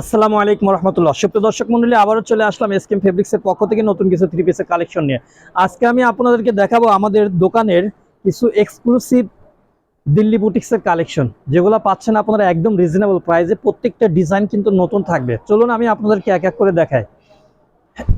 আসসালামু আলাইকুম রহমতুল্লাহ। সুপ্রিয় দর্শক মন্ডলী, আবারও চলে আসলাম এসকেম ফেব্রিক্সের পক্ষ থেকে নতুন কিছু থ্রি পিসের কালেকশন নিয়ে। আজকে আমি আপনাদেরকে দেখাবো আমাদের দোকানের কিছু এক্সক্লুসিভ দিল্লি বুটিক্সের কালেকশন যেগুলো পাচ্ছেন আপনারা একদম রিজনেবল প্রাইসে প্রত্যেকটা ডিজাইন কিন্তু নতুন থাকবে। চলুন আমি আপনাদেরকে এক এক করে দেখাই।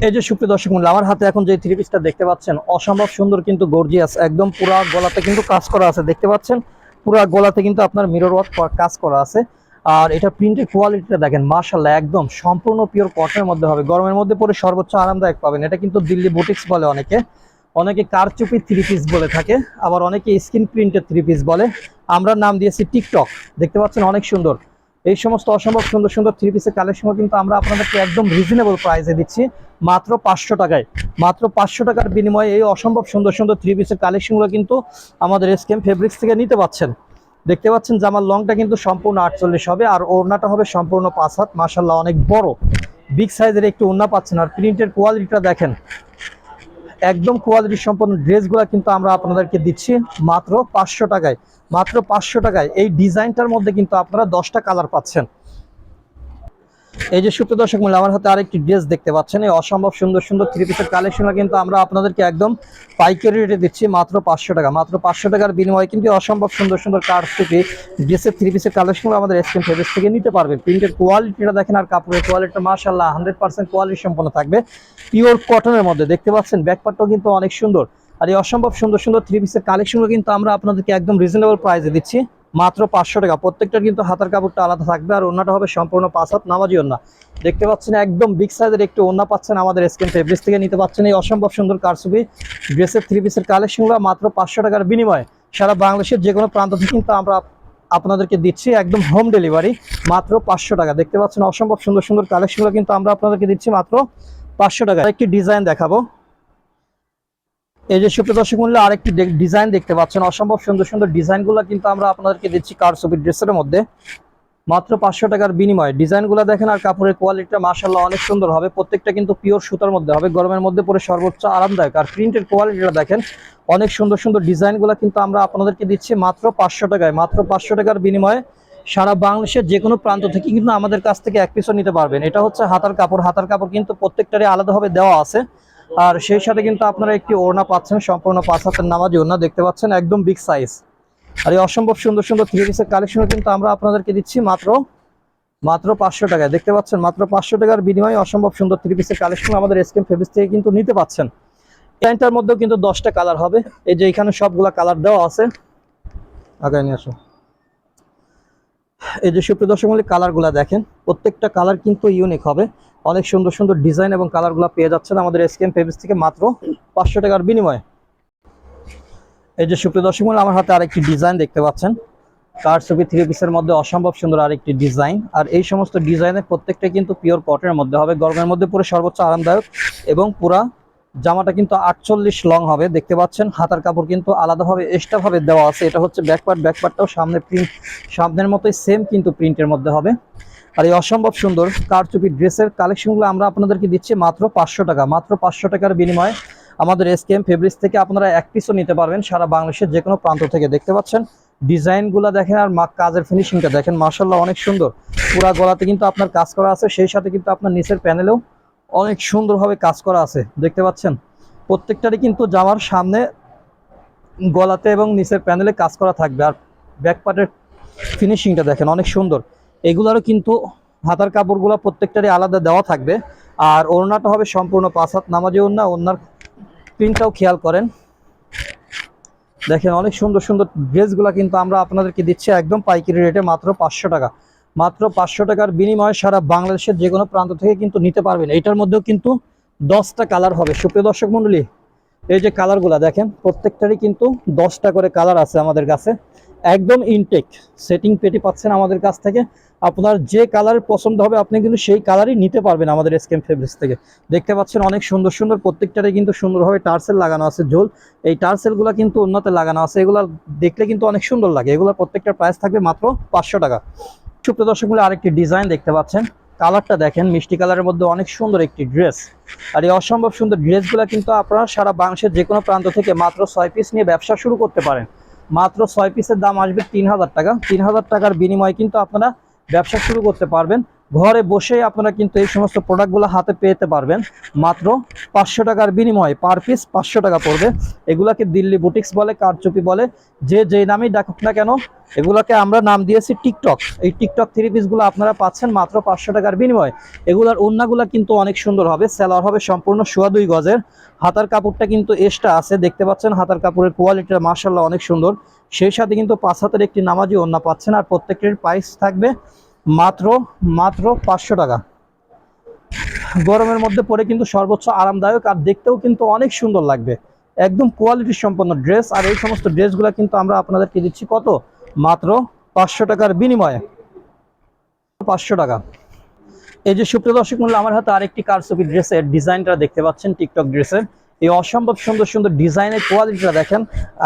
এই যে সুপ্রিয় দর্শক মন্ডলী, আমার হাতে এখন যে থ্রি পিসটা দেখতে পাচ্ছেন, অসম্ভব সুন্দর কিন্তু গর্জিয়াস একদম পুরা গলাতে কিন্তু কাজ করা আছে। দেখতে পাচ্ছেন, পুরা গলাতে কিন্তু আপনার মিরর ওয়ার্ক কাজ করা আছে। আর এটা প্রিন্টের কোয়ালিটিটা দেখেন মার্শাল্লাহ একদম সম্পূর্ণ পিওর কটনের মধ্যে হবে। গরমের মধ্যে পরে সর্বোচ্চ আরামদায়ক পাবেন। এটা কিন্তু দিল্লি বুটিক্স বলে অনেকে। অনেকে কারচুপি থ্রি পিস বলে থাকে, আবার অনেকে স্ক্রিন প্রিন্টের থ্রি পিস বলে। আমরা নাম দিয়েছি টিকটক দেখতে পাচ্ছেন অনেক সুন্দর। এই সমস্ত অসম্ভব সুন্দর সুন্দর থ্রি পিসের কালেকশন কিন্তু আমরা আপনাদেরকে একদম রিজনেবল প্রাইসে দিচ্ছি, মাত্র পাঁচশো টাকায়। মাত্র পাঁচশো টাকার বিনিময়ে এই অসম্ভব সুন্দর সুন্দর থ্রি পিসের কালেকশনগুলো কিন্তু আমাদের এসকেম ফেব্রিক্স থেকে নিতে পাচ্ছেন। দেখতে পাচ্ছেন জামার লংটা কিন্তু সম্পূর্ণ আটচল্লিশ হবে, আর ওড়নাটা হবে সম্পূর্ণ পাঁচ হাত। মাসাল্লাহ অনেক বড়। বিগ সাইজের একটু ওড়না পাচ্ছেন। আর প্রিন্টের কোয়ালিটিটা দেখেন, একদম কোয়ালিটি সম্পন্ন ড্রেসগুলো কিন্তু আমরা আপনাদেরকে দিচ্ছি মাত্র পাঁচশো টাকায়। মাত্র পাঁচশো টাকায়। এই ডিজাইনটার মধ্যে কিন্তু আপনারা দশটা কালার পাচ্ছেন। এই যে সুপ্রিয় দর্শক মূল্য আমার হাতে আরেকটি ড্রেস দেখতে পাচ্ছেন। এই অসম্ভব সুন্দর সুন্দর থ্রি পিসের কালেকশনটা কিন্তু আমরা আপনাদেরকে একদম পাইকারি রেটে দিচ্ছি, মাত্র পাঁচশো টাকা। মাত্র পাঁচশো টাকার বিনিময়ে কিন্তু অসম্ভব সুন্দর সুন্দর কার্ড থেকে ড্রেসের থ্রি পিসের কালেকশনগুলো আমাদের এসকেম ফেব্রিক্স থেকে নিতে পারবেন। প্রিন্টের কোয়ালিটিটা দেখেন আর কাপড়ের কোয়ালিটিটা মার্শাল্লাহ হান্ড্রেড পার্সেন্ট কোয়ালিটি সম্পন্ন থাকবে। পিওর কটনের মধ্যে দেখতে পাচ্ছেন ব্যাকপারটাও কিন্তু অনেক সুন্দর। আর এই অসম্ভব সুন্দর সুন্দর থ্রি পিসের কালেকশনগুলো কিন্তু আমরা আপনাদেরকে একদম রিজনেবল প্রাইসে দিচ্ছি। মাত্র পাঁচশো টাকা। প্রত্যেকটার কিন্তু হাতার কাপড়টা আলাদা থাকবে আর ওনাটা হবে সম্পূর্ণ পাঁচ হাত নামাজি ওন্না। দেখতে পাচ্ছেন একদম বিগ সাইজের একটু ওন্না পাচ্ছেন আমাদের স্কিন ফেব্রিক্স থেকে নিতে পাচ্ছেন এই অসম্ভব সুন্দর কারসুবি ড্রেসের থ্রি পিসের কালেকশনগুলো মাত্র পাঁচশো টাকার বিনিময়ে সারা বাংলাদেশের যে কোনো প্রান্ত থেকে কিন্তু আমরা আপনাদেরকে দিচ্ছি একদম হোম ডেলিভারি মাত্র পাঁচশো টাকা। দেখতে পাচ্ছেন অসম্ভব সুন্দর সুন্দর কালেকশনগুলো কিন্তু আমরা আপনাদেরকে দিচ্ছি মাত্র পাঁচশো টাকা। একটি ডিজাইন দেখাবো। এই যে সুপ্রিয় দর্শক মূল্য আরেকটি ডিজাইন দেখতে পাচ্ছেন। অসম্ভব সুন্দর সুন্দর ডিজাইনগুলো কিন্তু আমরা আপনাদেরকে দিচ্ছি কার কারসুবি ড্রেসের মধ্যে। মাত্র পাঁচশো টাকার বিনিময়ে। ডিজাইনগুলো দেখেন আর কাপড়ের কোয়ালিটিটা মাসাল্লাহ অনেক সুন্দর হবে। প্রত্যেকটা কিন্তু পিওর সুতার মধ্যে হবে। গরমের মধ্যে পরে সর্বোচ্চ আরামদায়ক। আর প্রিন্টের কোয়ালিটিটা দেখেন, অনেক সুন্দর সুন্দর ডিজাইনগুলো কিন্তু আমরা আপনাদেরকে দিচ্ছি মাত্র পাঁচশো টাকায়। মাত্র পাঁচশো টাকার বিনিময়ে সারা বাংলাদেশের যে কোনো প্রান্ত থেকে কিন্তু আমাদের কাছ থেকে এক পিসও নিতে পারবেন। এটা হচ্ছে হাতার কাপড়। হাতার কাপড় কিন্তু প্রত্যেকটারই আলাদাভাবে দেওয়া আছে। আর সেই সাথে কিন্তু আপনারা একটি ওড়না পাচ্ছেন, সম্পূর্ণ পাঁচ হাতের নামাজি ওড়না দেখতে পাচ্ছেন, একদম বিগ সাইজ আর এই অসম্ভব সুন্দর সুন্দর থ্রি পিসের কালেকশনও কিন্তু আমরা আপনাদেরকে দিচ্ছি মাত্র মাত্র পাঁচশো টাকায়। দেখতে পাচ্ছেন, মাত্র পাঁচশো টাকার বিনিময়ে অসম্ভব সুন্দর থ্রি পিসের কালেকশন আমাদের এসকেম ফেব্রিক্স থেকে কিন্তু নিতে পাচ্ছেন। প্যান্টটার মধ্যেও কিন্তু দশটা কালার হবে। এই যে এখানে সবগুলা কালার দেওয়া আছে। আগায় নিয়ে আসো। এই যে সুপ্রিয় দর্শক মূল্যে কালারগুলা দেখেন, প্রত্যেকটা কালার কিন্তু ইউনিক হবে। অনেক সুন্দর সুন্দর ডিজাইন এবং কালারগুলো পেয়ে যাচ্ছেন আমাদের এসকেম ফেব্রিক্স থেকে মাত্র পাঁচশো টাকার বিনিময়ে। এই যে সুপ্রিয় দর্শক মূল্য আমার হাতে আরেকটি ডিজাইন দেখতে পাচ্ছেন। কার ছবি থ্রি পিসের মধ্যে অসম্ভব সুন্দর আরেকটি ডিজাইন। আর এই সমস্ত ডিজাইনের প্রত্যেকটা কিন্তু পিওর কটনের মধ্যে হবে। গরমের মধ্যে পুরো সর্বোচ্চ আরামদায়ক এবং পুরা জামাটা কিন্তু আটচল্লিশ লং হবে, দেখতে পাচ্ছেন। হাতার কাপড় কিন্তু আলাদাভাবে এক্সট্রা ভাবে দেওয়া আছে। এটা হচ্ছে ব্যাকপার্ট ব্যাকপার্টটাও সামনে প্রিন্ট সামনের মতোই সেম কিন্তু প্রিন্টের মধ্যে হবে। আর এই অসম্ভব সুন্দর কারচুপি ড্রেসের কালেকশনগুলো আমরা আপনাদেরকে দিচ্ছি মাত্র পাঁচশো টাকা। মাত্র পাঁচশো টাকার বিনিময়ে আমাদের এসকেএম ফেব্রিক্স থেকে আপনারা এক পিসও নিতে পারবেন সারা বাংলাদেশের যে কোনো প্রান্ত থেকে, দেখতে পাচ্ছেন? ডিজাইনগুলো দেখেন আর কাজের ফিনিশিংটা দেখেন মার্শাল্লাহ অনেক সুন্দর। পুরা গলাতে কিন্তু আপনার কাজ করা আছে, সেই সাথে কিন্তু আপনার নিচের প্যানেলেও অনেক সুন্দরভাবে কাজ করা আছে, দেখতে পাচ্ছেন? প্রত্যেকটারই কিন্তু জামার সামনে গলাতে এবং নিচের প্যানেলে কাজ করা থাকবে। আর ব্যাক পার্টের ফিনিশিংটা দেখেন, অনেক সুন্দর। এগুলারও কিন্তু হাতার কাপড়গুলো প্রত্যেকটারই আলাদা দেওয়া থাকবে। আর ওড়নাটা হবে সম্পূর্ণ পাঁচ হাত নামাজি ওড়না, ওড়নার প্রিন্টটাও খেয়াল করেন। দেখেন, অনেক সুন্দর সুন্দর ড্রেসগুলো কিন্তু আমরা আপনাদেরকে দিচ্ছি, একদম পাইকারি রেটে মাত্র পাঁচশো টাকা। মাত্র পাঁচশো টাকার বিনিময়ে সারা বাংলাদেশের যে কোনো প্রান্ত থেকে কিন্তু নিতে পারবেন। এটার মধ্যেও কিন্তু দশটা কালার হবে। সুপ্রিয় দর্শক মণ্ডলী, এই যে কালারগুলো দেখেন, প্রত্যেকটারই কিন্তু দশটা করে কালার আছে আমাদের কাছে। একদম ইনটেক সেটিং পেটি পাচ্ছেন আমাদের কাছ থেকে। আপনার যে কালার পছন্দ হবে, আপনি কিন্তু সেই কালারই নিতে পারবেন আমাদের স্কেম ফেব্রিক্স থেকে। দেখতে পাচ্ছেন অনেক সুন্দর সুন্দর প্রত্যেকটারে কিন্তু সুন্দরভাবে টার্সেল লাগানো আছে ঝোল। এই টার্সেলগুলো কিন্তু উন্নতে লাগানো আছে। এগুলো দেখলে কিন্তু অনেক সুন্দর লাগে। এগুলোর প্রত্যেকটার প্রাইস থাকবে মাত্র পাঁচশো টাকা। সুপ্রিয় দর্শকগুলো আরেকটি ডিজাইন দেখতে পাচ্ছেন। কালারটা দেখেন, মিষ্টি কালারের মধ্যে অনেক সুন্দর একটি ড্রেস আর এই অসম্ভব সুন্দর ড্রেসগুলো কিন্তু আপনারা সারা বাংলাদেশের যে কোনো প্রান্ত থেকে মাত্র ছয় পিস নিয়ে ব্যবসা শুরু করতে পারেন। মাত্র ছয় পিসের দাম আসবে তিন হাজার টাকা। তিন হাজার টাকার বিনিময়ে কিন্তু আপনারা ব্যবসা শুরু করতে পারবেন। ঘরে বসেই আপনারা কিন্তু এই সমস্ত প্রোডাক্টগুলো হাতে পেতে পারবেন। মাত্র পাঁচশো টাকার বিনিময়ে পার পিস পাঁচশো টাকা পড়বে। এগুলাকে দিল্লি বুটিক্স বলে, কারচুপি বলে, যে যেই নামেই ডাকুক না কেন, এগুলাকে আমরা নাম দিয়েছি টিকটক এই টিকটক থ্রি পিসগুলো আপনারা পাচ্ছেন মাত্র পাঁচশো টাকার বিনিময়ে। এগুলার ওন্নাগুলা কিন্তু অনেক সুন্দর হবে সেলার হবে সম্পূর্ণ সোয়া দুই গজের। হাতার কাপড়টা কিন্তু এক্সট্রা আছে, দেখতে পাচ্ছেন হাতার কাপড়ের কোয়ালিটিটা মার্শাল্লাহ অনেক সুন্দর। সেই সাথে কিন্তু পাঁচ হাতের একটি নামাজি ওন্না পাচ্ছেন আর প্রত্যেকটির প্রাইস থাকবে মাত্র মাত্র পাঁচশো টাকা। গরমের মধ্যে পরে কিন্তু সর্বোচ্চ আরামদায়ক আর দেখতেও কিন্তু অনেক সুন্দর লাগবে। একদম কোয়ালিটি সম্পন্ন ড্রেস আর এই সমস্ত ড্রেসগুলো কিন্তু আমরা আপনাদেরকে দিচ্ছি কত? মাত্র পাঁচশো টাকার বিনিময়ে। পাঁচশো টাকা। এই যে সুপ্রিয় দর্শক মূল্য আমার হাতে আরেকটি কারসুপি ড্রেসের ডিজাইনটা দেখতে পাচ্ছেন টিকটক ড্রেসের এই অসম্ভব সুন্দর সুন্দর ডিজাইনের কোয়ালিটিটা দেখেন,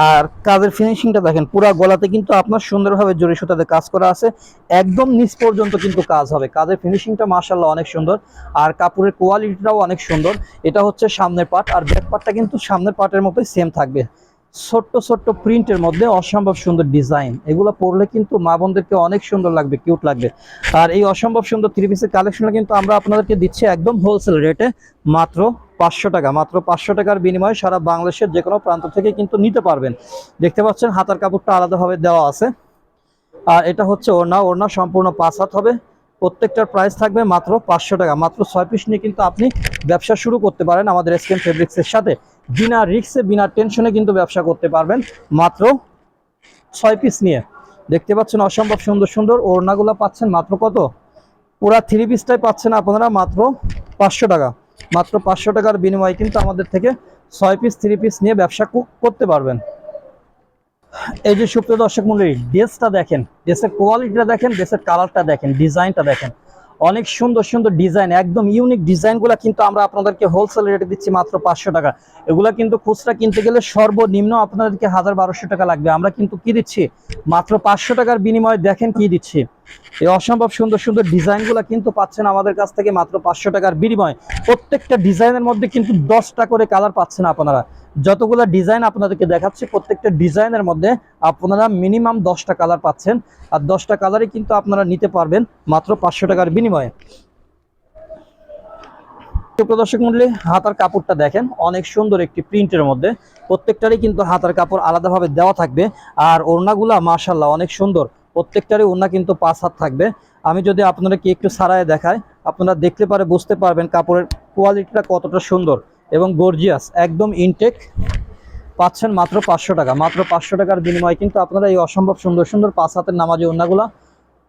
আর কাজের ফিনিশিংটা দেখেন, পুরো গলাতে কিন্তু আপনার সুন্দরভাবে জড়ি সুতাতে কাজ করা আছে। একদম নিচ পর্যন্ত কিন্তু কাজ হবে। কাজের ফিনিশিংটা মার্শাল্লাহ অনেক সুন্দর, আর কাপড়ের কোয়ালিটিটাও অনেক সুন্দর। এটা হচ্ছে সামনের পার্ট আর ব্যাক পার্টটা কিন্তু সামনের পার্টের মতোই সেম থাকবে। ছোট্ট ছোট্ট প্রিন্টের মধ্যে অসম্ভব সুন্দর ডিজাইন এগুলো পরলে কিন্তু মা বোনদেরকে অনেক সুন্দর লাগবে কিউট লাগবে। আর এই অসম্ভব সুন্দর থ্রি পিসের কালেকশনটা কিন্তু আমরা আপনাদেরকে দিচ্ছি একদম হোলসেল রেটে মাত্র পাঁচশো টাকা, মাত্র পাঁচশো টাকার বিনিময়ে সারা বাংলাদেশের যে কোনো প্রান্ত থেকে কিন্তু নিতে পারবেন। দেখতে পাচ্ছেন, হাতার কাপড়টা আলাদাভাবে দেওয়া আছে। আর এটা হচ্ছে ওড়না ওড়না সম্পূর্ণ পাঁচ হাত হবে। প্রত্যেকটার প্রাইস থাকবে মাত্র পাঁচশো টাকা, মাত্র ছয় পিস নিয়ে কিন্তু আপনি ব্যবসা শুরু করতে পারেন আমাদের এসকেন ফেব্রিক্সের সাথে। বিনা রিক্সে বিনা টেনশনে কিন্তু ব্যবসা করতে পারবেন, মাত্র ছয় পিস নিয়ে। দেখতে পাচ্ছেন, অসম্ভব সুন্দর সুন্দর ওড়নাগুলো পাচ্ছেন মাত্র কত? পুরা থ্রি পিসটাই পাচ্ছেন আপনারা, মাত্র পাঁচশো টাকা। মাত্র পাঁচশো টাকার বিনিময়ে কিন্তু আমাদের থেকে ছয় পিস থ্রি পিস নিয়ে ব্যবসা করতে পারবেন। এই যে সুপ্রিয় দর্শক মন্ডলী ড্রেসটা দেখেন ড্রেসের কোয়ালিটিটা দেখেন ড্রেসের কালারটা দেখেন ডিজাইনটা দেখেন। অনেক সুন্দর সুন্দর ডিজাইন, একদম ইউনিক ডিজাইনগুলো কিন্তু আমরা আপনাদেরকে হোলসেল রেটে দিচ্ছি মাত্র পাঁচশো টাকা। এগুলা কিন্তু খুচরা কিনতে গেলে সর্বনিম্ন আপনাদেরকে হাজার বারোশো টাকা লাগবে। আমরা কিন্তু কি দিচ্ছি? মাত্র পাঁচশো টাকার বিনিময়ে দেখেন কি দিচ্ছি। এই অসম্ভব সুন্দর সুন্দর ডিজাইনগুলো কিন্তু পাচ্ছেন আমাদের কাছ থেকে মাত্র পাঁচশো টাকার বিনিময়ে। প্রত্যেকটা ডিজাইনের মধ্যে কিন্তু দশটা করে কালার পাচ্ছেন আপনারা। যতগুলো ডিজাইন আপনাদেরকে দেখাচ্ছি, প্রত্যেকটা ডিজাইনের মধ্যে আপনারা মিনিমাম দশটা কালার পাচ্ছেন। আর দশটা কালারই কিন্তু আপনারা নিতে পারবেন মাত্র পাঁচশো টাকার বিনিময়ে। প্রদর্শক মূল্যে হাতার কাপড়টা দেখেন, অনেক সুন্দর একটি প্রিন্টের মধ্যে। প্রত্যেকটারই কিন্তু হাতার কাপড় আলাদাভাবে দেওয়া থাকবে। আর ওড়নাগুলা মাশাল্লাহ অনেক সুন্দর। প্রত্যেকটারই ওড়না কিন্তু পাঁচ হাত থাকবে। আমি যদি আপনাদেরকে একটু সারায় দেখায় আপনারা দেখতে পারে, বুঝতে পারবেন কাপড়ের কোয়ালিটিটা কতটা সুন্দর। এবং গর্জিয়াস একদম ইনটেক পাচ্ছেন মাত্র পাঁচশো টাকা। মাত্র পাঁচশো টাকার বিনিময়ে কিন্তু আপনারা এই অসম্ভব সুন্দর সুন্দর পাঁচ হাতের নামাজি ওড়নাগুলা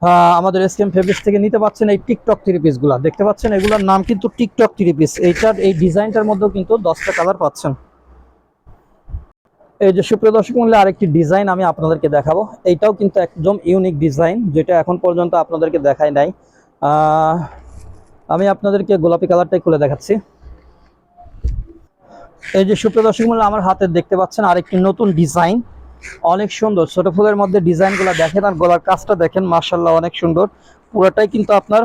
আহ, আমাদের এসকেম ফেব্রিক্স থেকে নিতে পাচ্ছেন এই টিকটক থ্রি পিসগুলা দেখতে পাচ্ছেন এগুলোর নাম কিন্তু টিকটক থ্রি পিস এইটার এই ডিজাইনটার মধ্যেও কিন্তু দশটা কালার পাচ্ছেন। এই যে সুপ্রিয় দর্শক মূল্যে আরেকটি ডিজাইন আমি আপনাদেরকে দেখাবো। এইটাও কিন্তু একদম ইউনিক ডিজাইন যেটা এখন পর্যন্ত আপনাদেরকে দেখাই নাই। আমি আপনাদেরকে গোলাপি কালারটাই খুলে দেখাচ্ছি। এই যে সুপ্রিয় দর্শক মূল্য আমার হাতে দেখতে পাচ্ছেন আরেকটি নতুন ডিজাইন। অনেক সুন্দর, ছোট ফুলের মধ্যে ডিজাইনগুলো দেখেন আর গলার কাজটা দেখেন মার্শাল্লাহ অনেক সুন্দর। পুরোটাই কিন্তু আপনার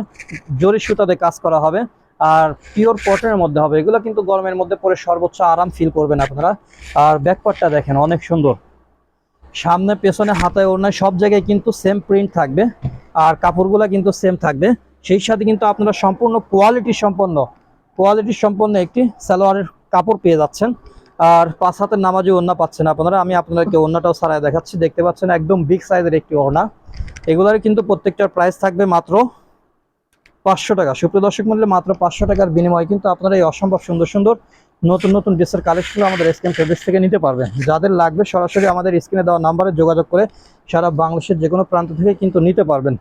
জরি সুতাতে কাজ করা হবে আর পিওর কটনের মধ্যে হবে। এগুলো কিন্তু গরমের মধ্যে পরে সর্বোচ্চ আরাম ফিল করবেন আপনারা। আর ব্যাকপার্টটা দেখেন, অনেক সুন্দর। সামনে, পেছনে, হাতায়, ওড়নায় সব জায়গায় কিন্তু সেম প্রিন্ট থাকবে আর কাপড়গুলো কিন্তু সেম থাকবে। সেই সাথে কিন্তু আপনারা সম্পূর্ণ কোয়ালিটি সম্পন্ন কোয়ালিটি সম্পন্ন একটি সালোয়ারের কাপড় পেয়ে যাচ্ছেন। আর পাঁচ হাতের নামাজি ওড়না পাচ্ছেন আপনারা। আমি আপনাদেরকে ওড়নাটাও সারায় দেখাচ্ছি। দেখতে পাচ্ছেন একদম বিগ সাইজের একটি ওড়না। এগুলোর কিন্তু প্রত্যেকটার প্রাইস থাকবে মাত্র পাঁচশো টাকা। সুপ্রিয় দর্শক মূল্যে মাত্র পাঁচশো টাকার বিনিময়ে কিন্তু আপনারা এই অসম্ভব সুন্দর সুন্দর নতুন নতুন ড্রেসের কালেকশন আমাদের স্ক্রিন ফেব্রিক্স থেকে নিতে পারবেন। যাদের লাগবে সরাসরি আমাদের স্ক্রিনে দেওয়া নাম্বারে যোগাযোগ করে সারা বাংলাদেশের যে কোনো প্রান্ত থেকে কিন্তু নিতে পারবেন।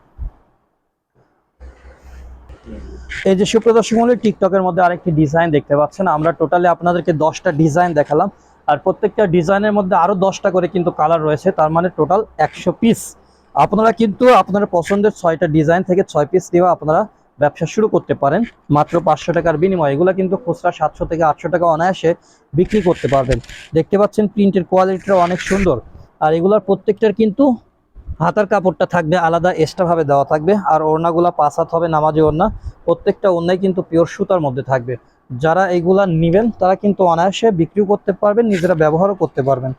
এই যে সুপ্রদর্শক মূল্যে টিকটকের মধ্যে আরেকটি ডিজাইন দেখতে পাচ্ছেন। আমরা টোটালি আপনাদেরকে দশটা ডিজাইন দেখালাম। আর প্রত্যেকটা ডিজাইনের মধ্যে আরও দশটা করে কিন্তু কালার রয়েছে। তার মানে টোটাল একশো পিস আপনারা কিন্তু আপনার পছন্দের ছয়টা ডিজাইন থেকে ছয় পিস দিয়ে আপনারা ব্যবসা শুরু করতে পারেন। মাত্র পাঁচশো টাকার বিনিময়ে। এগুলো কিন্তু খুচরা সাতশো থেকে আটশো টাকা অনায়াসে বিক্রি করতে পারবেন। দেখতে পাচ্ছেন প্রিন্টের কোয়ালিটিটা অনেক সুন্দর। আর এগুলার প্রত্যেকটার কিন্তু হাতার কাপড়টা থাকবে আলাদা এক্সট্রাভাবে দেওয়া থাকবে। আর ওড়নাগুলা পাঁচ হাত হবে নামাজি ওড়না। প্রত্যেকটা ওড়নাই কিন্তু পিওর সুতার মধ্যে থাকবে। যারা এগুলা নেবেন, তারা কিন্তু অনায়াসে বিক্রিও করতে পারবেন, নিজেরা ব্যবহারও করতে পারবেন।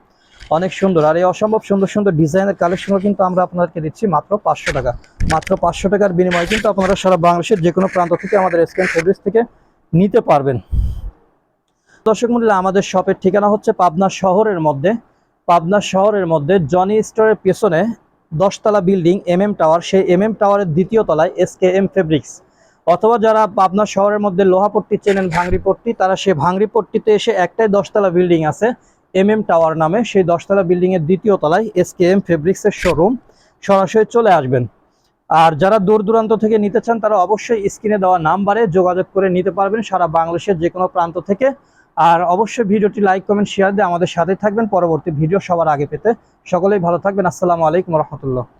অনেক সুন্দর। আর এই অসম্ভব সুন্দর সুন্দর ডিজাইনের কালেকশনও কিন্তু আমরা আপনাদেরকে দিচ্ছি মাত্র পাঁচশো টাকা। মাত্র পাঁচশো টাকার বিনিময়ে কিন্তু আপনারা সারা বাংলাদেশের যে কোনো প্রান্ত থেকে আমাদের স্ক্যান সার্ভিস থেকে নিতে পারবেন। দর্শক মন্ডলী, আমাদের শপের ঠিকানা হচ্ছে পাবনা শহরের মধ্যে। পাবনা শহরের মধ্যে জনি স্টোরের পেছনে দশতলা বিল্ডিং এম এম টাওয়ার, সেই এম এম টাওয়ারের দ্বিতীয় তলায় এস কে এম ফেব্রিক্স। অথবা যারা পাবনা শহরের মধ্যে লোহাপট্টি চেনেন ভাঙড়িপট্টি তারা সেই ভাঙড়িপট্টিতে এসে একটাই দশতলা বিল্ডিং আছে এম এম টাওয়ার নামে। সেই দশতলা বিল্ডিং এর দ্বিতীয় তলায় এস কে এম ফেব্রিক্সের শোরুম সরাসরি চলে আসবেন। আর যারা দূর দূরান্ত থেকে নিতে চান, তারা অবশ্যই স্ক্রিনে দেওয়া নাম্বারে যোগাযোগ করে নিতে পারবেন। সারা বাংলাদেশের যে কোনো প্রান্ত থেকে। আর অবশ্যই ভিডিওটি লাইক কমেন্ট শেয়ার দিয়ে আমাদের সাথে থাকবেন। পরবর্তী ভিডিও সবার আগে পেতে সকলেই ভালো থাকবেন। আসসালামু আলাইকুম রহমতুল্লাহ।